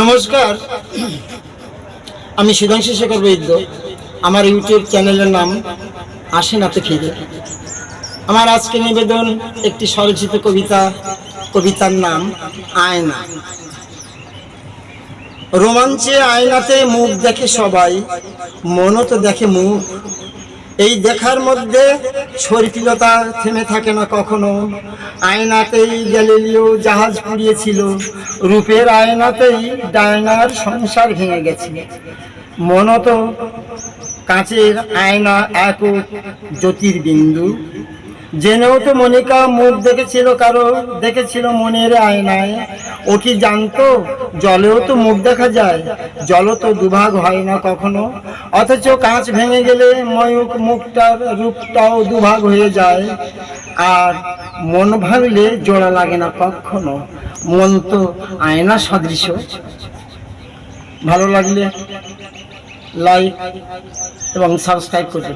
নমস্কার। আমি সুধাংশু শেখর বৈদ্য। আমার ইউটিউব চ্যানেলের নাম আসে নাতে ফিরে আমার আজকে নিবেদন একটি স্বরচিত কবিতা, কবিতার নাম আয়না। রোমাঞ্চে আয়নাতে মুখ দেখে সবাই, মনও তো দেখে মুখ। এই দেখার মধ্যে শরীরতা থেমে থাকে না কখনো। আয়নাতেই গ্যালিলিও জাহাজ পুড়িয়েছিল। রূপের আয়নাতেই ডায়নার সংসার ভেঙে গেছে। মনত কাঁচের আয়না এক জ্যোতির্বিন্দু। জেনেও তো মনিকা মুখ দেখেছিল, কারও দেখেছিল মনের আয়নায়। ও কি জানতো? জলেও তো মুখ দেখা যায়। জলও তো দুভাগ হয় না কখনো। অথচ কাঁচ ভেঙে গেলে ময়ূক মুখটার রূপটাও দুভাগ হয়ে যায়। আর মন ভাঙলে জোড়া লাগে না কখনো। মন তো আয়না সদৃশ। ভালো লাগলে লাইক এবং সাবস্ক্রাইব করবে